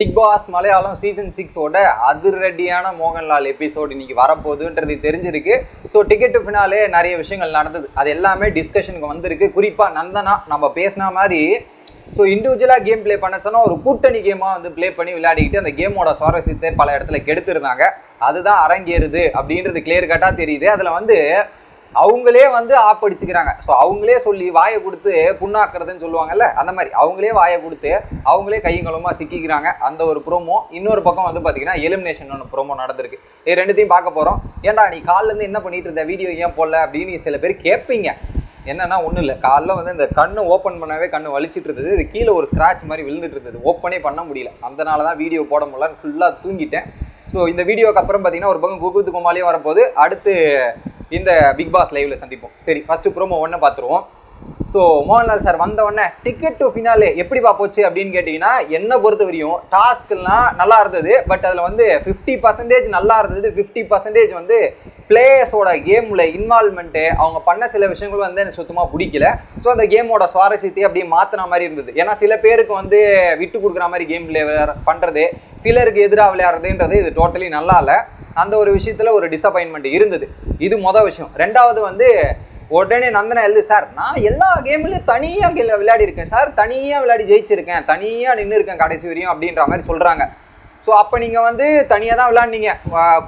Big Boss Malayalam season சிக்ஸோட அதிரடியான Mohanlal episode இன்னைக்கு வரப்போகுதுன்றது தெரிஞ்சிருக்கு. ஸோ டிக்கெட்டு ஃபினாலே நிறைய விஷயங்கள் நடந்தது. அது எல்லாமே டிஸ்கஷனுக்கு வந்திருக்கு. குறிப்பாக நந்தனா நம்ம பேசின மாதிரி ஸோ இண்டிவிஜுவலாக கேம் ப்ளே பண்ண சொன்னால் ஒரு கூட்டணி கேமாக வந்து ப்ளே பண்ணி விளையாடிக்கிட்டு அந்த கேமோட சுவாரஸ்யத்தை பல இடத்துல கெடுத்திருந்தாங்க. அதுதான் அரங்கேறுது அப்படின்றது கிளியர் கட்டாக தெரியுது. அதில் வந்து அவங்களே வந்து ஆப்படிச்சுக்கிறாங்க ஸோ அவங்களே சொல்லி வாயை கொடுத்து புண்ணாக்குறதுன்னு சொல்லுவாங்கல்ல அந்த மாதிரி. அவங்களே வாயை கொடுத்து அவங்களே கையங்களுமா சிக்கிக்கிறாங்க. அந்த ஒரு ப்ரோமோ இன்னொரு பக்கம் வந்து பார்த்தீங்கன்னா எலிமினேஷன் ஒன்று ப்ரோமோ நடந்திருக்கு. இது ரெண்டுத்தையும் பார்க்க போகிறோம் ஏன்டா நீ கால்ல இருந்து என்ன பண்ணிட்டு இருந்த? வீடியோ ஏன் போடல? அப்படின்னு சில பேர் கேட்பீங்க என்னன்னா ஒன்றும் இல்லை. காலைல வந்து இந்த கண்ணு ஓப்பன் பண்ணவே கண்ணு வலிச்சிட்டு இருந்தது. இது கீழே ஒரு ஸ்க்ராட்ச் மாதிரி விழுந்துட்டு இருந்தது. ஓப்பனே பண்ண முடியல. அதனால தான் வீடியோ போட முடியலன்னு ஃபுல்லாக தூங்கிட்டேன். ஸோ இந்த வீடியோக்கு அப்புறம் பார்த்தீங்கன்னா ஒரு பக்கம் குகுத்து குமாலியும் வரப்போது அடுத்து இந்த பிக் பாஸ் லைவ்ல சந்திப்போம். சரி ஃபர்ஸ்ட் ப்ரோமோ ஒன்று பார்த்துருவோம். ஸோ மோகன்லால் சார் வந்த உடனே டிக்கெட் டு ஃபினாலே எப்படிப்பா போச்சு? அப்படின்னு கேட்டிங்கன்னா என்னை பொறுத்த வரையும் டாஸ்க்லாம் நல்லா இருந்தது. பட் அதில் வந்து ஃபிஃப்டி பர்சன்டேஜ் நல்லா இருந்தது. ஃபிஃப்டி பர்சன்டேஜ் வந்து பிளேயர்ஸோட கேமில் இன்வால்மெண்ட்டு அவங்க பண்ண சில விஷயங்கள் வந்து எனக்கு சுத்தமாக பிடிக்கல. ஸோ அந்த கேமோட சுவாரஸ்யத்தை அப்படியே மாற்றின மாதிரி இருந்தது. ஏன்னா சில பேருக்கு வந்து விட்டு கொடுக்குற மாதிரி கேம் பிளே பண்ணுறது சிலருக்கு எதிராக விளையாடுறதுன்றது இது டோட்டலி நல்லா இல்லை. அந்த ஒரு விஷயத்தில் ஒரு டிசப்பாயின்மெண்ட் இருந்தது. இது மொதல் விஷயம். ரெண்டாவது வந்து உடனே நந்தனா எழுது சார் நான் எல்லா கேம்லையும் தனியாக விளையாடி இருக்கேன் சார். தனியாக விளையாடி ஜெயிச்சிருக்கேன். தனியாக நின்று இருக்கேன் கடைசி வரையும் அப்படின்ற மாதிரி சொல்கிறாங்க ஸோ அப்போ நீங்கள் வந்து தனியாக தான் விளாண்டீங்க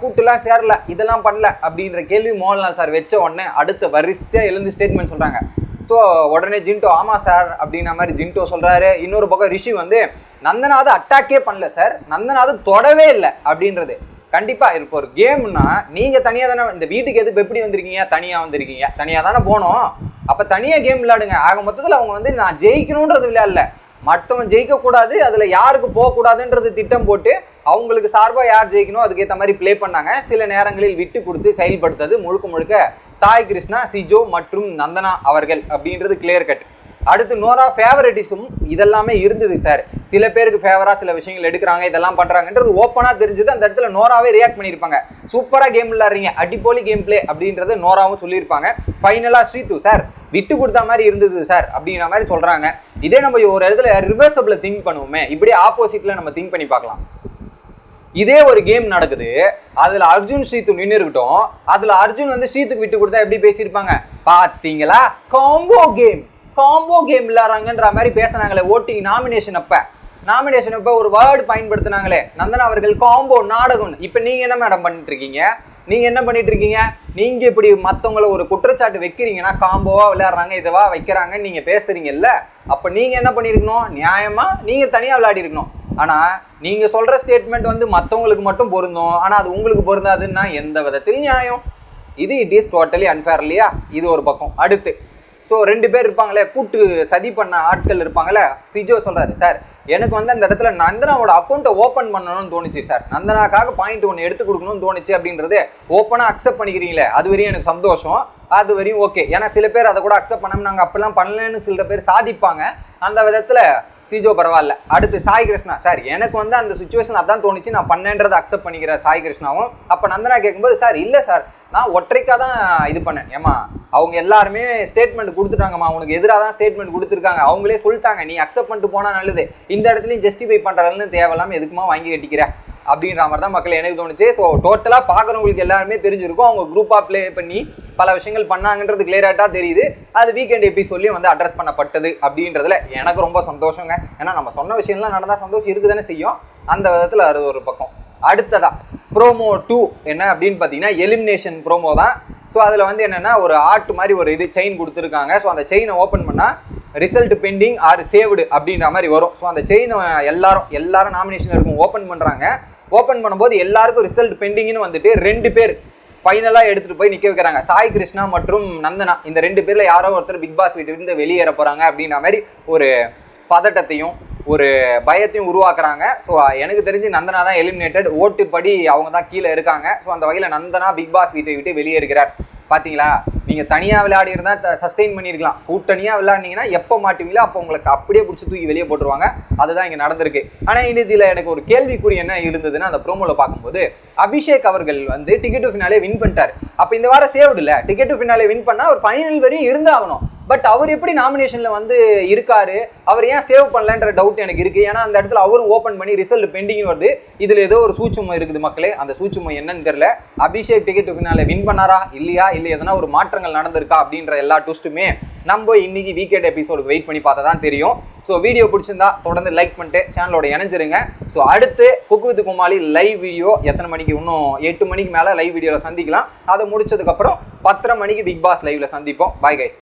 கூட்டுலாம் சேரல. இதெல்லாம் பண்ணல அப்படின்ற கேள்வி மோகன்லால் சார் வச்ச உடனே அடுத்த வரிசையாக எழுந்து ஸ்டேட்மெண்ட் சொல்கிறாங்க ஸோ உடனே ஜின்டோ ஆமாம் சார் அப்படின்ற மாதிரி ஜின்டோ சொல்கிறாரு இன்னொரு பக்கம் ரிஷி வந்து நந்தனாவது அட்டாக்கே பண்ணல சார். நந்தனாவது தொடவே இல்லை அப்படின்றது. கண்டிப்பாக இப்போ ஒரு கேம்னா நீங்கள் தனியாக தானே இந்த வீட்டுக்கு எதுக்கு எப்படி வந்திருக்கீங்க? தனியாக வந்திருக்கீங்க. தனியாக தானே போனோம். அப்போ தனியாக கேம் விளையாடுங்க. ஆக மொத்தத்தில் அவங்க வந்து நான் ஜெயிக்கணுன்றது விளையாடல. மற்றவன் ஜெயிக்கக்கூடாது அதில் யாருக்கு போகக்கூடாதுன்றது திட்டம் போட்டு அவங்களுக்கு சார்பாக யார் ஜெயிக்கணும் அதுக்கேற்ற மாதிரி ப்ளே பண்ணாங்க. சில நேரங்களில் விட்டு கொடுத்து செயல்படுத்தது முழுக்க முழுக்க சாய் கிருஷ்ணா சிஜோ மற்றும் நந்தனா அவர்கள் அப்படின்றது கிளியர் கட் அடுத்து நோரா ஃபேவரட்டிஸும் இதெல்லாமே இருந்தது சார் சில பேருக்கு ஃபேவரா சில விஷயங்கள் எடுக்கிறாங்க இதெல்லாம் பண்ணுறாங்கன்றது ஓப்பனாக தெரிஞ்சது. அந்த இடத்துல நோராவே ரியாக்ட் பண்ணியிருப்பாங்க. சூப்பராக கேம் விளாட்றீங்க அடிப்போலி கேம் பிளே அப்படின்றத நோராவும் சொல்லியிருப்பாங்க. ஃபைனலாக ஸ்ரீது சார் விட்டு கொடுத்த மாதிரி இருந்தது சார் அப்படிங்கிற மாதிரி சொல்கிறாங்க இதே நம்ம ஒரு இடத்துல ரிவர்சபிள திங்க் பண்ணுவோமே இப்படியே ஆப்போசிட்டில் நம்ம திங்க் பண்ணி பார்க்கலாம். இதே ஒரு கேம் நடக்குது. அதுல அர்ஜுன் ஸ்ரீத்து நின்று இருக்கட்டும். அதுல அர்ஜுன் வந்து ஸ்ரீத்துக்கு விட்டு கொடுத்தா எப்படி பேசியிருப்பாங்க? பாத்தீங்களா காம்போ கேம் காம்போ கேம் விளையாடுறாங்கன்ற மாதிரி பேசுனாங்களே ஓட்டிங் நாமினேஷன் அப்ப. நாமினேஷன் இப்போ ஒரு வேர்டு பயன்படுத்தினாங்களே. நந்தனா அவர்கள் காம்போ நாடகம் இப்போ நீங்க என்ன மேடம் பண்ணிட்டு இருக்கீங்க நீங்க என்ன பண்ணிட்டு இருக்கீங்க நீங்க இப்படி மற்றவங்கள ஒரு குற்றச்சாட்டு வைக்கிறீங்கன்னா காம்போவா விளையாடுறாங்க இதுவா வைக்கிறாங்கன்னு நீங்க பேசுறீங்கல்ல அப்ப நீங்க என்ன பண்ணிருக்கணும் நியாயமா நீங்க தனியா விளையாடி இருக்கணும் ஆனா நீங்க சொல்ற ஸ்டேட்மெண்ட் வந்து மத்தவங்களுக்கு மட்டும் பொருந்தும். ஆனா அது உங்களுக்கு பொருந்தாதுன்னா எந்த விதத்தில் நியாயம். இது இட் இஸ் டோட்டலி அன்ஃபேர் இல்லையா? இது ஒரு பக்கம். அடுத்து ஸோ ரெண்டு பேர் இருப்பாங்களே கூட்டு சதி பண்ண ஆட்கள் இருப்பாங்களே சிஜோ சொல்கிறாரு சார் எனக்கு வந்து அந்த இடத்துல நந்தனாவோட அக்கௌண்ட்டை ஓப்பன் பண்ணணும்னு தோணுச்சு சார். நந்தனாக்காக பாயிண்ட் ஒன்று எடுத்து கொடுக்கணும்னு தோணுச்சு அப்படின்றது ஓப்பனாக அக்செப்ட் பண்ணிக்கிறீங்களே அது வரையும் எனக்கு சந்தோஷம். அது வரையும் ஓகே ஏன்னா சில பேர் அதை கூட அக்செப்ட் பண்ணாமல் நாங்கள் அப்படிலாம் பண்ணலன்னு சில பேர் சாதிப்பாங்க. அந்த விதத்தில் சிஜோ பரவாயில்ல. அடுத்து சாய் கிருஷ்ணா. சார் எனக்கு வந்து அந்த சுச்சுவேஷன் அதான் தோணுச்சு. நான் பண்ணேன்றதை அக்செப்ட் பண்ணிக்கிற சாய் கிருஷ்ணாவும். அப்போ நந்தனா கேட்கும்போது சார் இல்லை சார். நான் ஒற்றைக்காக தான் இது பண்ணேன். ஏமா அவங்க எல்லாருமே ஸ்டேட்மெண்ட் கொடுத்துட்டாங்கம்மா. உனக்கு எதிராக தான் ஸ்டேட்மெண்ட் கொடுத்துருக்காங்க. அவங்களே சொல்லிட்டாங்க. நீ அக்செப்ட் பண்ணிட்டு போனால் நல்லது. இந்த இடத்துலையும் ஜஸ்டிஃபை பண்ணுறதுன்னு தேவையில்லாமல் எதுக்குமா வாங்கி கட்டிக்கிற? அப்படின்ற மாதிரி தான் மக்கள் எனக்கு தோணுச்சு. ஸோ டோட்டலாக பார்க்குறவங்களுக்கு எல்லாருமே தெரிஞ்சிருக்கும். அவங்க குரூப்பாக ப்ளே பண்ணி பல விஷயங்கள் பண்ணாங்கன்றது கிளியராட்டாக தெரியுது. அது வீக்கெண்ட் எபிசோட்லேயும் வந்து அட்ரஸ் பண்ணப்பட்டது அப்படின்றதுல எனக்கு ரொம்ப சந்தோஷங்க. ஏன்னா நம்ம சொன்ன விஷயம்லாம் நடந்தால் சந்தோஷம் இருக்கு தானே செய்யும். அந்த விதத்தில் அது ஒரு பக்கம். அடுத்ததா ப்ரோமோ டூ என்ன அப்படின்னு பார்த்தீங்கன்னா எலிமினேஷன் ப்ரோமோ தான். ஸோ அதில் வந்து என்னென்னா ஒரு ஆர்ட் மாதிரி ஒரு இது செயின் கொடுத்துருக்காங்க. ஸோ அந்த செயினை ஓப்பன் பண்ணால் ரிசல்ட் பெண்டிங் ஆர் சேவ்டு அப்படின்ற மாதிரி வரும். ஸோ அந்த செயினை எல்லாரும் எல்லாரும் நாமினேஷன் இருக்கும் ஓப்பன் பண்ணுறாங்க ஓப்பன் பண்ணும்போது எல்லாருக்கும் ரிசல்ட் பெண்டிங்னு வந்துட்டு ரெண்டு பேர் ஃபைனலாக எடுத்துகிட்டு போய் நிற்க வைக்கிறாங்க. சாய் கிருஷ்ணா மற்றும் நந்தனா. இந்த ரெண்டு பேரில் யாரோ ஒருத்தர் பிக் பாஸ் வீட்டிலிருந்து வெளியேற போகிறாங்க அப்படின்ற மாதிரி ஒரு பதட்டத்தையும் ஒரு பயத்தையும் உருவாக்குறாங்க. ஸோ எனக்கு தெரிஞ்சு நந்தனா தான் எலிமினேட்டட் ஓட்டுப்படி அவங்க தான் கீழே இருக்காங்க. ஸோ அந்த வகையில் நந்தனா பிக் பாஸ் வீட்டை விட்டு வெளியே இருக்கிறார் பார்த்தீங்களா நீங்கள் தனியாக விளையாடி இருந்தால் சஸ்டெயின் பண்ணியிருக்கலாம். கூட்டணியாக விளையாடினீங்கன்னா எப்போ மாட்டுவீங்களோ அப்போ உங்களுக்கு அப்படியே பிடிச்சி தூக்கி வெளியே போட்டுருவாங்க. அதுதான் இங்கே நடந்திருக்கு. ஆனால் இதில் எனக்கு ஒரு கேள்விக்குறி என்ன இருந்ததுன்னா அந்த ப்ரோமோவில் பார்க்கும்போது அபிஷேக் அவர்கள் வந்து டிக்கெட் டு ஃபினாலே வின் பண்ணிட்டார். அப்போ இந்த வாரம் சேவ்டு இல்லை. டிக்கெட் டு ஃபினாலே வின் பண்ணால் ஒரு ஃபைனல் வரையும் இருந்தாகணும் பட் அவர் எப்படி நாமினேஷனில் வந்து இருக்காரு? அவர் ஏன் சேவ் பண்ணலன்ற டவுட் எனக்கு இருக்குது ஏன்னா அந்த இடத்துல அவரும் ஓப்பன் பண்ணி ரிசல்ட் பெண்டிங் வருது. இதில் ஏதோ ஒரு சூச்சுமை இருக்குது மக்களே. அந்த சூச்சுமை என்னன்னு தெரியல. அபிஷேக் டிக்கெட் ஃபினால வின் பண்ணாரா? இல்லையா? இல்லை எதனா ஒரு மாற்றங்கள் நடந்திருக்கா? அப்படின்ற எல்லா டூஸ்ட்டுமே நம்ம இன்னைக்கு வீக்கெண்ட் எபிசோடுக்கு வெயிட் பண்ணி பார்த்தா தான் தெரியும். ஸோ வீடியோ பிடிச்சிருந்தா தொடர்ந்து லைக் பண்ணிட்டு சேனலோட இணைஞ்சிருங்க. ஸோ அடுத்து cook with Comali live video எத்தனை மணிக்கு? இன்னும் எட்டு மணிக்கு மேலே லைவ் வீடியோவில் சந்திக்கலாம். அதை முடிச்சதுக்கப்புறம் பத்தரை மணிக்கு பிக் பாஸ் லைவ்ல சந்திப்போம். Bye guys